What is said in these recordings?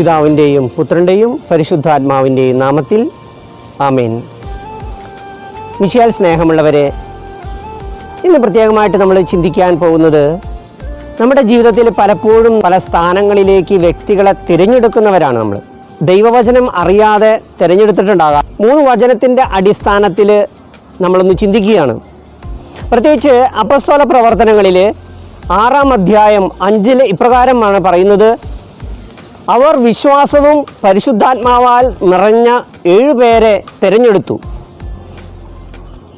പിതാവിന്റെയും പുത്രന്റെയും പരിശുദ്ധാത്മാവിന്റെയും നാമത്തിൽ ആമേൻ. മിശിയാൽ സ്നേഹമുള്ളവരെ ഇന്ന് പ്രത്യേകമായിട്ട് നമ്മൾ ചിന്തിക്കാൻ പോകുന്നത് നമ്മുടെ ജീവിതത്തിൽ പലപ്പോഴും പല സ്ഥാനങ്ങളിലേക്ക് വ്യക്തികളെ തിരഞ്ഞെടുക്കുന്നവരാണ് നമ്മൾ. ദൈവവചനം അറിയാതെ തിരഞ്ഞെടുത്തിട്ടുണ്ടാകാം. മൂന്ന് വചനത്തിന്റെ അടിസ്ഥാനത്തിൽ നമ്മളൊന്ന് ചിന്തിക്കുകയാണ്. പ്രത്യേകിച്ച് അപ്പസ്തോല പ്രവർത്തനങ്ങളിൽ ആറാം അധ്യായം അഞ്ചിൽ ഇപ്രകാരമാണ് പറയുന്നത് അവർ വിശ്വാസവും പരിശുദ്ധാത്മാവാൽ നിറഞ്ഞ ഏഴുപേരെ തിരഞ്ഞെടുത്തു.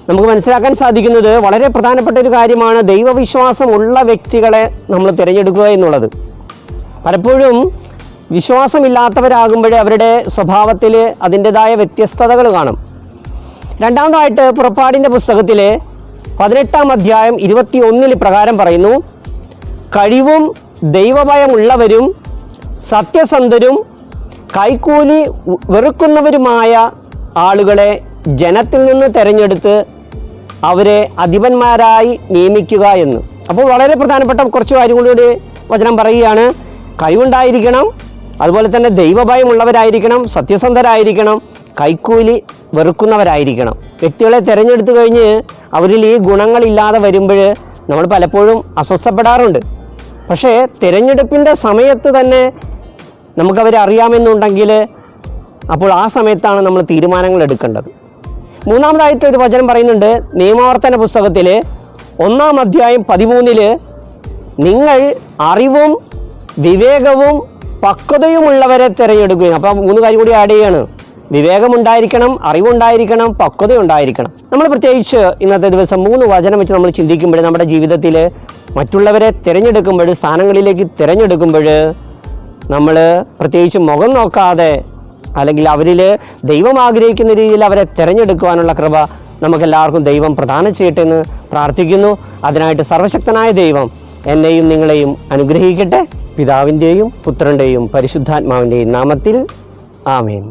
നമുക്ക് മനസ്സിലാക്കാൻ സാധിക്കുന്നത് വളരെ പ്രധാനപ്പെട്ട ഒരു കാര്യമാണ് ദൈവവിശ്വാസമുള്ള വ്യക്തികളെ നമ്മൾ തിരഞ്ഞെടുക്കുക എന്നുള്ളത്. പലപ്പോഴും വിശ്വാസമില്ലാത്തവരാകുമ്പോഴേ അവരുടെ സ്വഭാവത്തിൽ അതിന്റെതായ വ്യത്യസ്തതകൾ കാണും. രണ്ടാമതായിട്ട് പുറപ്പാടിന്റെ പുസ്തകത്തിലെ പതിനെട്ടാം അധ്യായം ഇരുപത്തി ഒന്നിൽ പ്രകാരം പറയുന്നു കഴിവും ദൈവഭയമുള്ളവരും സത്യസന്ധരും കൈക്കൂലി വെറുക്കുന്നവരുമായ ആളുകളെ ജനത്തിൽ നിന്ന് തിരഞ്ഞെടുത്ത് അവരെ അധിപന്മാരായി നിയമിക്കുക എന്ന്. അപ്പോൾ വളരെ പ്രധാനപ്പെട്ട കുറച്ച് കാര്യങ്ങളൂടെ വചനം പറയുകയാണ്. കഴിവുണ്ടായിരിക്കണം അതുപോലെ തന്നെ ദൈവഭയമുള്ളവരായിരിക്കണം സത്യസന്ധരായിരിക്കണം കൈക്കൂലി വെറുക്കുന്നവരായിരിക്കണം. വ്യക്തികളെ തിരഞ്ഞെടുത്തു കഴിഞ്ഞ് അവരിൽ ഈ ഗുണങ്ങളില്ലാതെ വരുമ്പോൾ നമ്മൾ പലപ്പോഴും അസ്വസ്ഥപ്പെടാറുണ്ട്. പക്ഷേ തിരഞ്ഞെടുപ്പിന്റെ സമയത്ത് തന്നെ നമുക്കവരെ അറിയാമെന്നുണ്ടെങ്കിൽ അപ്പോൾ ആ സമയത്താണ് നമ്മൾ തീരുമാനങ്ങൾ എടുക്കേണ്ടത്. മൂന്നാമതായിട്ട് ഒരു വചനം പറയുന്നുണ്ട് നിയമാവർത്തന പുസ്തകത്തിൽ ഒന്നാം അധ്യായം പതിമൂന്നിൽ നിങ്ങൾ അറിവും വിവേകവും പക്വതയുമുള്ളവരെ തിരഞ്ഞെടുക്കുകയും അപ്പം മൂന്ന് കാര്യം കൂടി ആഡ് ചെയ്യാണ്. വിവേകമുണ്ടായിരിക്കണം അറിവുണ്ടായിരിക്കണം പക്വതയുണ്ടായിരിക്കണം. നമ്മൾ പ്രത്യേകിച്ച് ഇന്നത്തെ ദിവസം മൂന്ന് വചനം വെച്ച് നമ്മൾ ചിന്തിക്കുമ്പോൾ നമ്മുടെ ജീവിതത്തിൽ മറ്റുള്ളവരെ തിരഞ്ഞെടുക്കുമ്പോൾ സ്ഥാനങ്ങളിലേക്ക് തിരഞ്ഞെടുക്കുമ്പോൾ നമ്മൾ പ്രത്യേകിച്ച് മുഖം നോക്കാതെ അല്ലെങ്കിൽ അവരിൽ ദൈവം ആഗ്രഹിക്കുന്ന രീതിയിൽ അവരെ തിരഞ്ഞെടുക്കുവാനുള്ള കൃപ നമുക്കെല്ലാവർക്കും ദൈവം പ്രദാനം ചെയ്യട്ടെ എന്ന് പ്രാർത്ഥിക്കുന്നു. അതിനായിട്ട് സർവശക്തനായ ദൈവം എന്നെയും നിങ്ങളെയും അനുഗ്രഹിക്കട്ടെ. പിതാവിന്റെയും പുത്രന്റെയും പരിശുദ്ധാത്മാവിന്റെയും നാമത്തിൽ ആമേൻ.